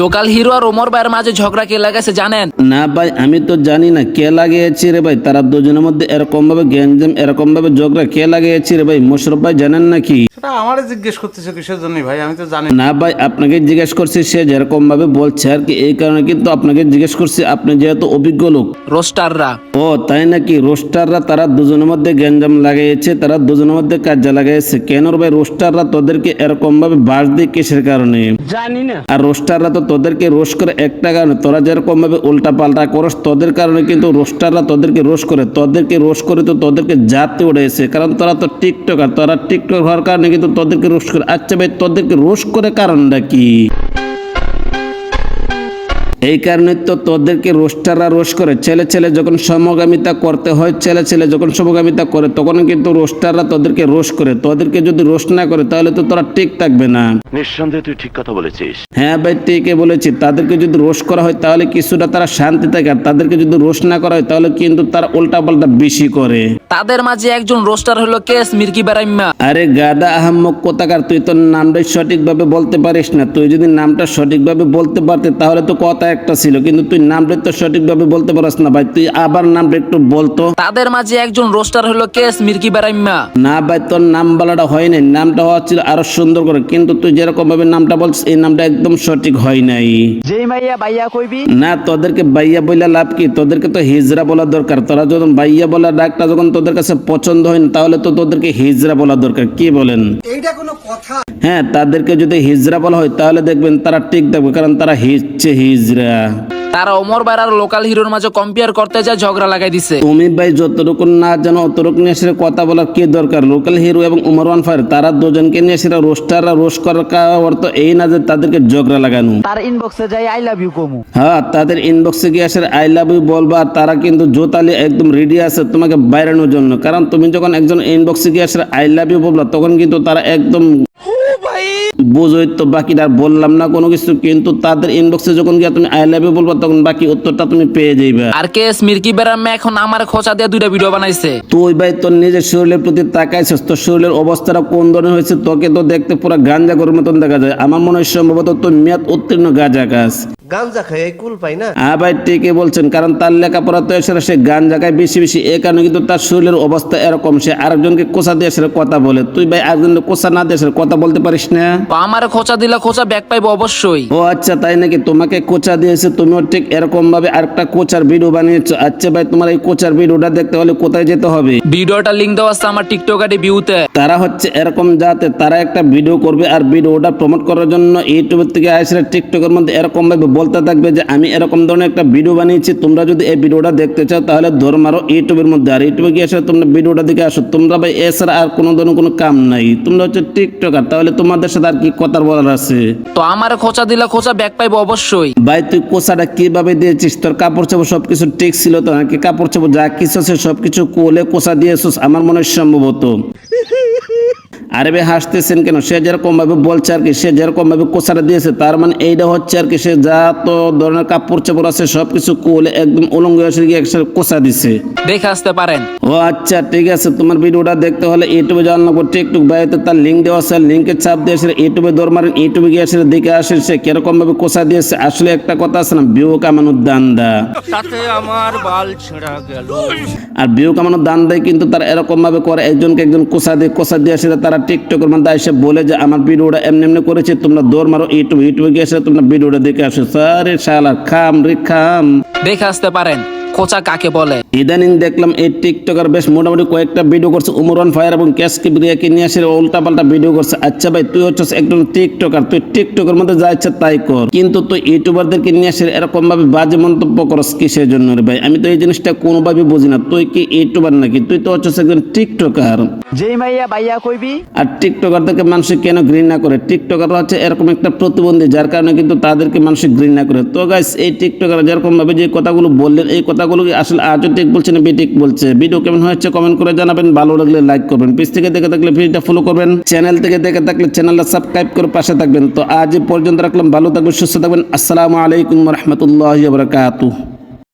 Local hero আর ওমর ভাইয়ের মাঝে ঝগড়া কে লাগাইছে জানেন? না ভাই, আমি তো জানি না কে লাগিয়েছি রে ভাই। তারা দুজনের মধ্যে এরকম ভাবে গ্যাঞ্জাম এরকম ভাবে ঝগড়া কে লাগিয়েছি রে ভাই? মোশরফ ভাই জানেন নাকি? সেটা আমারে জিজ্ঞেস করতেছে কিসের জন্য ভাই? আমি তো জানি না। ভাই আপনাকে জিজ্ঞেস করছি সে যেরকম ভাবে বলছে আর কি এই কারণে কিন্তু আপনাকে জিজ্ঞেস করছি আপনি যেহেতু অভিজ্ঞ লোক। রোস্টাররা। ও তাই নাকি? রোস্টাররা তারা দুজনের মধ্যে গ্যাঞ্জাম লাগিয়েছে তারা দুজনের মধ্যে কাজে লাগাইছে। কেন ভাই রোস্টাররা তোদেরকে এরকম ভাবে বাস দিয়ে কিসের কারণে? জানি না। আর রোস্টাররা তো তোদেরকে রোশ করে একটা কারণে তোরা যেরকম ভাবে উল্টা পাল্টা করস তোদের কারণে কিন্তু রোস্টাররা তোদেরকে রোশ করে। তোদেরকে রোশ করে তো তোদেরকে জাতে উড়েছে কারণ তোরা তো টিকটক আর তোরা টিকটক হওয়ার কারণে কিন্তু তোদেরকে রোশ করে আচ্ছা ভাই তোদেরকে রোশ করে কারণটা কি? এই কারণে তো তোদেরকে রোস্টাররা রোশ করে। ছেলে ছেলে যখন সমগামিতা করতে হয় ছেলে ছেলে যখন সমগামিতা করে তখন কিন্তু রোস্টাররা তোদেরকে রোশ করে। তোদেরকে যদি রোশ না করে তাহলে তো তোরা ঠিক থাকবে না। নিঃসন্দেহে তুই ঠিক কথা বলেছিস। হ্যাঁ ভাই ঠিকই বলেছি। তাদেরকে যদি রোশ করা হয় তাহলে কিছুটা তারা শান্তি থাকে। আর তাদেরকে যদি রোশ না করা হয় তাহলে কিন্তু তারা উল্টা পাল্টা বেশি করে। তাদের মাঝে একজন রোস্টার হলো কেস মির্কি বেরাইম্মা। আরে গাদা আহম্মক কোথাকার? তুই তোর নামটাই সঠিকভাবে বলতে পারিস না। তুই যদি নামটা সঠিকভাবে বলতে পারতে তাহলে তো কথা একটা ছিল কিন্তু তুই নামটা তো সঠিকভাবে বলতে পারস না ভাই। তুই আবার নামটা একটু বলতো। তাদের মাঝে একজন রোস্টার হলো কেস মির্কি বেরাইম্মা। না ভাই তোর নাম বলাটা হয় নাই নামটা হওয়া ছিল আরও সুন্দর করে কিন্তু তুই যেরকম ভাবে নামটা বলছিস এই নামটা একদম সঠিক হয় নাই। যেই মাইয়া বাইয়া কইবি। না তোদেরকে বাইয়া বইলা লাভ কি? তোদেরকে তো হিজরা বলা দরকার। তোরা যখন বাইয়া বলা ডাকটা যখন তোদের কাছে পছন্দ হয় না তাহলে তো তোদেরকে হিজরা বলা দরকার। কি বলেন? হ্যাঁ তাদেরকে যদি হিজরা বলা হয় তাহলে দেখবেন তারা ঠিক দেখবে কারণ তারা হিজছে হিজরা। তারা ওমর ভাইয়ের আর লোকাল হিরোর মাঝে কম্পেয়ার করতে যায় ঝগড়া লাগাই দিছে। তুমি ভাই যতটুকু না জানো অতটুকু নিয়ে এসে কথা বলার কি দরকার? লোকাল হিরো এবং উমরওয়ান ফায়ার তারা দুজনকে নিয়ে এসে রোস্টাররা রোস্ট করার অর্থ এই না যে তাদেরকে ঝগড়া লাগানো। তার ইনবক্সে যাই আই লাভ ইউ কমু। হ্যাঁ তাদের ইনবক্সে গিয়ে আসে আই লাভ ইউ বলবা আর তারা কিন্তু জোতালি একদম রেডি আছে তোমাকে বাইরানোর জন্য। কারণ তুমি যখন একজন ইনবক্সে গিয়ে আসে আই লাভ ইউ বলবা তখন কিন্তু তারা একদম বুঝোই তো বাকিটা আর বললাম না কোনো কিছু কিন্তু তাদের ইনবক্সে যখন গিয়ে তুমি আই লাভ ইউ বলবা তখন বাকি উত্তরটা তুমি পেয়ে যাইবা। আর কেস মির্কি বেরাম্মা এখন আমার খোঁচা দিয়ে দুইটা ভিডিও বানাইছে? তুই ভাই তোর নিজের শরীরের প্রতি তাকাইছিস তোর শরীরের অবস্থাটা কোন ধরনের হয়েছে তোকে তো দেখতে পুরো গাঞ্জা গরুর মতন দেখা যায়। আমার মনে হয় সম্ভবত তোর মেয়াদ উত্তীর্ণ গাঁজা গাছ। গাঞ্জা এই কুল পাই না? হ্যাঁ ভাই ঠিকই বলছেন কারণ তার লেখাপড়া তো এসে সে গান জায়গায় বেশি বেশি এই কারণে কিন্তু তার শরীরের অবস্থা এরকম সে আরেকজনকে কোষা দিয়ে কথা বলে। তুই ভাই আরেকজনকে কোষা না দিয়ে কথা বলতে পারিস না? আমার খোঁচা দিলে খোঁচা ব্যাক পাইবো অবশ্যই। ও আচ্ছা তাই নাকি তোমাকে কোচা দিয়েছে? তুমিও ঠিক এরকম ভাবে আরেকটা কোচার ভিডিও বানিয়েছো। আচ্ছা ভাই তোমার এই কোচার ভিডিওটা দেখতে হলে কোথায় যেতে হবে? ভিডিওটা লিঙ্ক দেওয়া আছে আমার টিকটক আইডি ভিউতে তারা হচ্ছে এরকম যাতে তারা একটা ভিডিও করবে আর ভিডিওটা প্রমোট করার জন্য ইউটিউবের থেকে আসলে টিকটকের মধ্যে এরকম ভাবে বলতে থাকবে যে আমি এরকম ধরনের একটা ভিডিও বানিয়েছি তোমরা যদি এই ভিডিওটা দেখতে চাও তাহলে ধর্মারও ইউটিউবের মধ্যে। আর ইউটিউবে গিয়ে আসলে তোমরা ভিডিওটা দেখে আসো। তোমরা ভাই এছাড়া আর কোনো ধরনের কোনো কাম নাই। তোমরা হচ্ছে টিকটকার তাহলে তোমাদের সাথে আর কি কথা বলার আছে। তো আমার খোঁচা দিলা খোঁচা ব্যাক পাইবো অবশ্যই। ভাই তুই কোষাটা কীভাবে দিয়েছিস? তোর কাপড় চাপড় সবকিছু ঠিক ছিল তো নাকি? কাপড় চাপড় যা কিছু আছে সবকিছু কোলে কোচা দিয়েছিস? আমার মনে হয় সম্ভবত আরে ভাই হাসতেছেন কেন? সে যেরকম ভাবে বলছে আর কি সে যেরকম ভাবে কোষাটা দিয়েছে তার মানে এইটা হচ্ছে আর কি সে যা তো ধরনের কাপড় চাপড় আছে সবকিছু কোলে একদম উলঙ্গ এসে গিয়ে একসাথে কোষা দিছে। দেখে আসতে পারেন। ও আচ্ছা ঠিক আছে তোমার ভিডিওটা দেখতে হলে ইউটিউবে যাওয়ার লাগবে টিকটক বাইতে তার লিঙ্ক দেওয়া আছে লিঙ্কের চাপ দিয়ে আসলে ইউটিউবে দৌড় মারেন ইউটিউবে গিয়ে আসলে দেখে আসে সে কীরকম ভাবে কোষা দিয়েছে। আসলে একটা কথা আছে না ভিউ কামানোর দান্দা। আর ভিউ কামানোর দান দেয় কিন্তু তার এরকম ভাবে করে একজনকে একজন কোষা দিয়ে কোষা দিয়ে আসলে তারা টিকটকের মধ্যে এসে বলে যে, আমার ভিডিওটা এমনি এমনি করেছে, তোমরা দৌড় মারো, ইউটিউব, ইউটিউবে গিয়ে তোমরা ভিডিওটা দেখে আসো। সারে শালা, খাম রে, খাম। দেখে আসতে পারেন। খোঁচা কাকে বলে? ইদানিং দেখলাম এই টিকটকার বেশ মোটামুটি কয়েকটা ভিডিও করছে। উমরান ফায়ার এবং ক্যাশকে বিরিয়াকে নিয়ে আসে উল্টা পাল্টা ভিডিও করছে। আচ্ছা ভাই তুই হচ্ছিস একজন টিকটকার। তুই টিকটকের মধ্যে যা ইচ্ছা তাই কর। কিন্তু তুই ইউটিউবারদেরকে নিয়ে আসে এরকম ভাবে বাজে মন্তব্য করস কিসের জন্য রে ভাই? আমি তো এই জিনিসটা কোনোভাবে বুঝি না। তুই কি ইউটিউবার নাকি? তুই তো হচ্ছিস একজন টিকটকার। যেই মাইয়া বাইয়া কইবি। আর টিকটকারদেরকে মানুষ কেন ঘৃণা করে? টিকটকার হচ্ছে এরকম একটা প্রতিবন্ধী যার কারণে কিন্তু তাদেরকে মানুষ ঘৃণা করে। তো গাইস এই টিকটকার যেরকম ভাবে যে কথাগুলো বললেন এই কথাগুলো কি আসলে আজও ঠিক বলছে না বেঠিক বলছে? ভিডিও কেমন হয়েছে কমেন্ট করে জানাবেন, ভালো লাগলে লাইক করবেন। পেজ থেকে দেখে থাকলে ভিডিওটা ফলো করবেন। চ্যানেল থেকে দেখে থাকলে চ্যানেলটা সাবস্ক্রাইব করে পাশে থাকবেন। তো আজ পর্যন্ত রাখলাম, ভালো থাকবেন, সুস্থ থাকবেন। আসসালামু আলাইকুম রহমতুল্লাহ